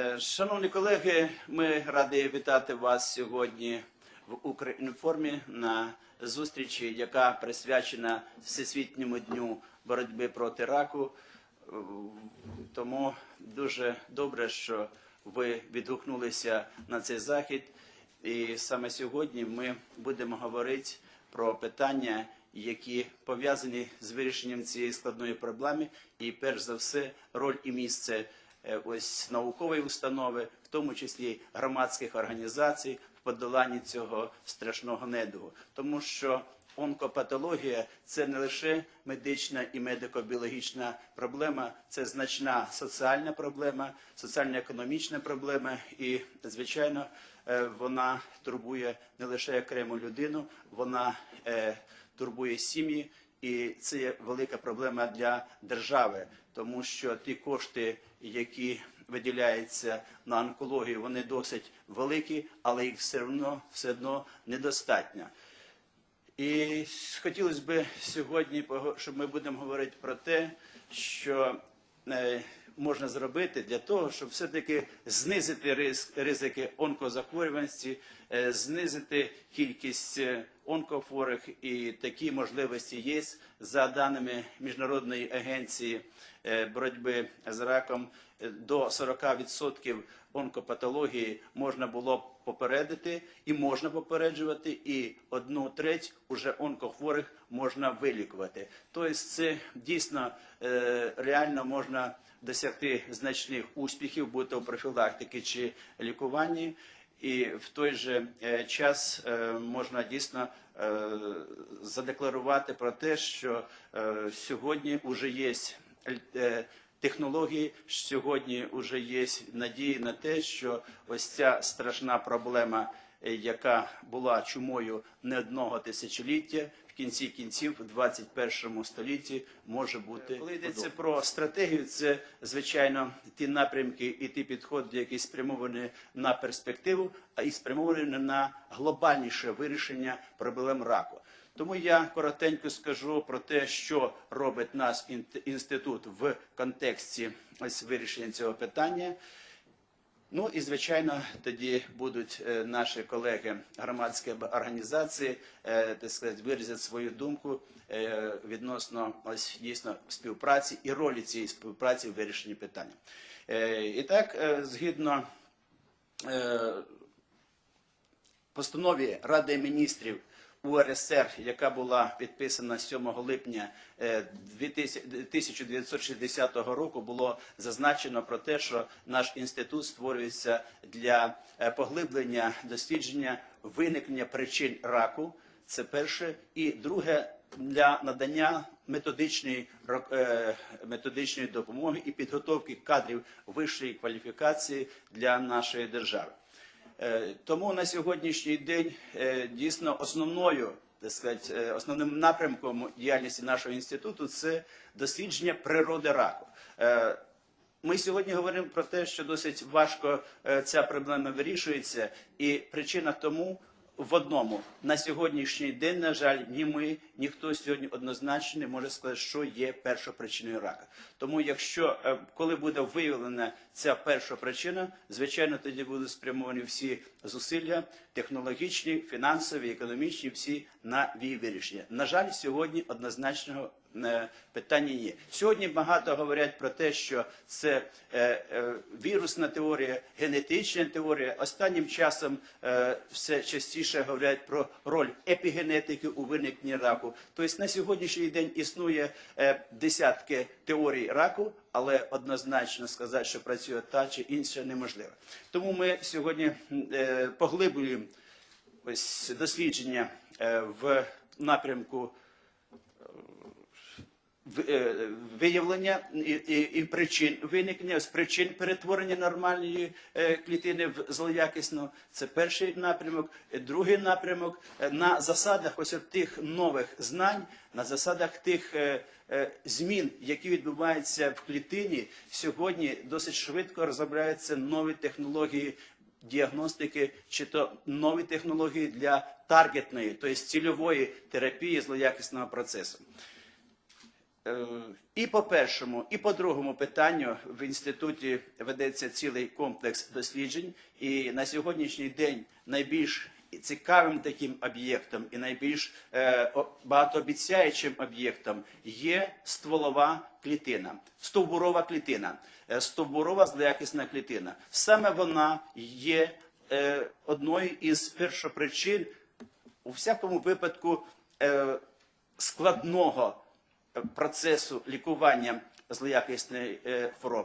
Е, Шановні колеги, ми раді вітати вас сьогодні в Українформі на зустрічі, яка присвячена Всесвітньому дню боротьби проти раку. Е, Тому дуже добре, що ви відгукнулися на цей захід. І саме сьогодні ми будемо говорити про питання, які пов'язані з вирішенням цієї складної проблеми, і перш за все роль і місце ось наукової установи, в тому числі громадських організацій, в подоланні цього страшного недугу, тому що онкопатологія це не лише медична і медико-біологічна проблема, це значна соціальна проблема, соціально-економічна проблема, і звичайно, е, вона турбує не лише окрему людину, вона е, турбує сім'ї, і це є велика проблема для держави, тому що ті кошти, які виділяються на онкологію, вони досить великі, але їх все одно все одно недостатньо. І хотілося б сьогодні, щоб ми будемо говорити про те, що е, можна зробити для того, щоб все-таки знизити ризик, ризики онкозахворюваності, е, знизити кількість онкофорих онкохворих, і такі можливості є за даними Міжнародної агенції е, боротьби з раком. До 40% онкопатології можна було б попередити і можна попереджувати, і одну треть уже онкохворих можна вилікувати. Тобто це дійсно е, реально можна досягти значних успіхів, будь то в профілактиці чи лікуванні. І в той же е, час е, можна дійсно задекларувати про те, що сьогодні вже є технології, сьогодні вже є надії на те, що ось ця страшна проблема, е, яка була чумою не одного тисячоліття, в кінці кінців, в 21 столітті, може бути. Коли йдеться про стратегію, це звичайно ті напрямки і ті підходи, які спрямовані на перспективу, а і спрямовані на глобальніше вирішення проблем раку. Тому я коротенько скажу про те, що робить наш інститут в контексті ось вирішення цього питання. Ну і звичайно, тоді будуть е, наші колеги громадські організації, е, так сказати, виразять свою думку е, відносно ось дійсно співпраці і ролі цієї співпраці в вирішенні питання. І так, згідно постанові Ради міністрів УРСР, яка була підписана 7 липня е, 2000 1960 року, було зазначено про те, що наш інститут створюється для е, поглиблення дослідження виникнення причин раку. Це перше, і друге для надання методичної е, методичної допомоги і підготовки кадрів вищої кваліфікації для нашої держави. Е, Тому на сьогоднішній день е, дійсно основною, так сказати, е, основним напрямком діяльності нашого інституту це дослідження природи раку. Ми сьогодні говоримо про те, що досить важко ця проблема вирішується, і причина тому в одному на сьогоднішній день, на жаль, ні ми, ніхто сьогодні однозначно не може сказати, що є першопричиною рака. Тому, якщо е, коли буде виявлена ця перша причина, звичайно, тоді будуть спрямовані всі зусилля технологічні, фінансові, економічні, всі на її вирішення. На жаль, сьогодні однозначного питання є. Сьогодні багато говорять про те, що це е, е, вірусна теорія, генетична теорія. Останнім часом е, все частіше говорять про роль епігенетики у виникненні раку. Тобто на сьогоднішній день існує е, десятки теорій раку, але однозначно сказати, що працює та чи інша, неможливо. Тому ми сьогодні е, поглиблюємо дослідження е, в напрямку е, виявлення і, і, і причин виникнення, з причин перетворення нормальної е, клітини в злоякісну. Це перший напрямок. Е, Другий напрямок е, на засадах ось тих нових знань, на засадах тих е, е, змін, які відбуваються в клітині. Сьогодні досить швидко розробляються нові технології діагностики, чи то нові технології для таргетної, тобто цільової терапії злоякісного процесу. Е, І по першому, і по другому питанню в інституті ведеться цілий комплекс досліджень. І на сьогоднішній день найбільш цікавим таким об'єктом і найбільш е, багатообіцяючим об'єктом є стволова клітина, стовбурова клітина, Е, стовбурова злоякісна клітина. Саме вона є одною із першопричин у всякому випадку е, складного процесу лікування злоякісної е, хвороби.